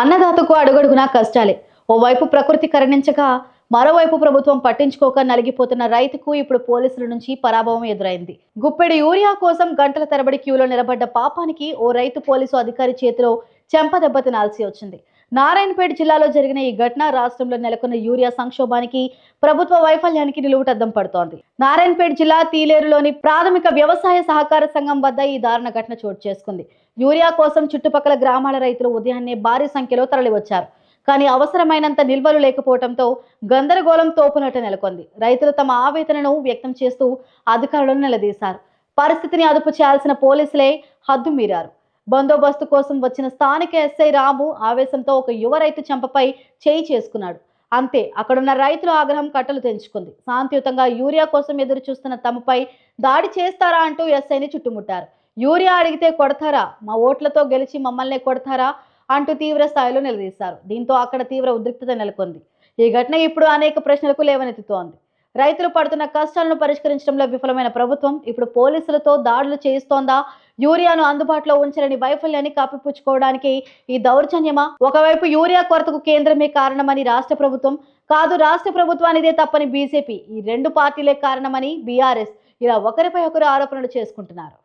అన్నదాతకు అడుగడుగునా కష్టాలే. ఓవైపు ప్రకృతి కరణించగా మరోవైపు ప్రభుత్వం పట్టించుకోక నలిగిపోతున్న రైతుకు ఇప్పుడు పోలీసుల నుంచి పరాభవం ఎదురైంది. గుప్పెడు యూరియా కోసం గంటల తరబడి క్యూలో నిలబడ్డ పాపానికి ఓ రైతు పోలీసు అధికారి చేతిలో చెంపదెబ్బ తినాల్సి వచ్చింది. నారాయణపేట జిల్లాలో జరిగిన ఈ ఘటన రాష్ట్రంలో నెలకొన్న యూరియా సంక్షోభానికి ప్రభుత్వ వైఫల్యానికి నిలువుటద్దం పడుతోంది. నారాయణపేట జిల్లా తీలేరులోని ప్రాథమిక వ్యవసాయ సహకార సంఘం వద్ద ఈ దారుణ ఘటన చోటు చేసుకుంది. యూరియా కోసం చుట్టుపక్కల గ్రామాల రైతులు ఉదయాన్నే భారీ సంఖ్యలో తరలివచ్చారు. కానీ అవసరమైనంత నిల్వలు లేకపోవడంతో గందరగోళం తోపునట నెలకొంది. రైతులు తమ ఆవేదనను వ్యక్తం చేస్తూ అధికారులను నిలదీశారు. పరిస్థితిని అదుపు చేయాల్సిన పోలీసులే హద్దు మీరారు. బందోబస్తు కోసం వచ్చిన స్థానిక ఎస్ఐ రాము ఆవేశంతో ఒక యువ రైతు చెంపపై చేయి చేసుకున్నాడు. అంతే అక్కడున్న రైతుల ఆగ్రహం కట్టలు తెంచుకుంది. శాంతియుతంగా యూరియా కోసం ఎదురు చూస్తున్న తమపై దాడి చేస్తారా అంటూ ఎస్ఐని చుట్టుముట్టారు. యూరియా అడిగితే కొడతారా? మా ఓట్లతో గెలిచి మమ్మల్నే కొడతారా? అంటూ తీవ్ర స్థాయిలో నిలదీశారు. దీంతో అక్కడ తీవ్ర ఉద్రిక్తత నెలకొంది. ఈ ఘటన ఇప్పుడు అనేక ప్రశ్నలకు లేవనెత్తుతోంది. రైతులు పడుతున్న కష్టాలను పరిష్కరించడంలో విఫలమైన ప్రభుత్వం ఇప్పుడు పోలీసులతో దాడులు చేయిస్తోందా? యూరియాను అందుబాటులో ఉంచలేని వైఫల్యాన్ని కప్పిపుచ్చుకోవడానికి ఈ దౌర్జన్యమా? ఒకవైపు యూరియా కొరతకు కేంద్రమే కారణమని రాష్ట్ర ప్రభుత్వం. కాదు రాష్ట్ర ప్రభుత్వానిదే తప్పని బీజేపీ. ఈ రెండు పార్టీలే కారణమని బీఆర్ఎస్. ఇలా ఒకరిపై ఒకరు ఆరోపణలు చేసుకుంటున్నారు.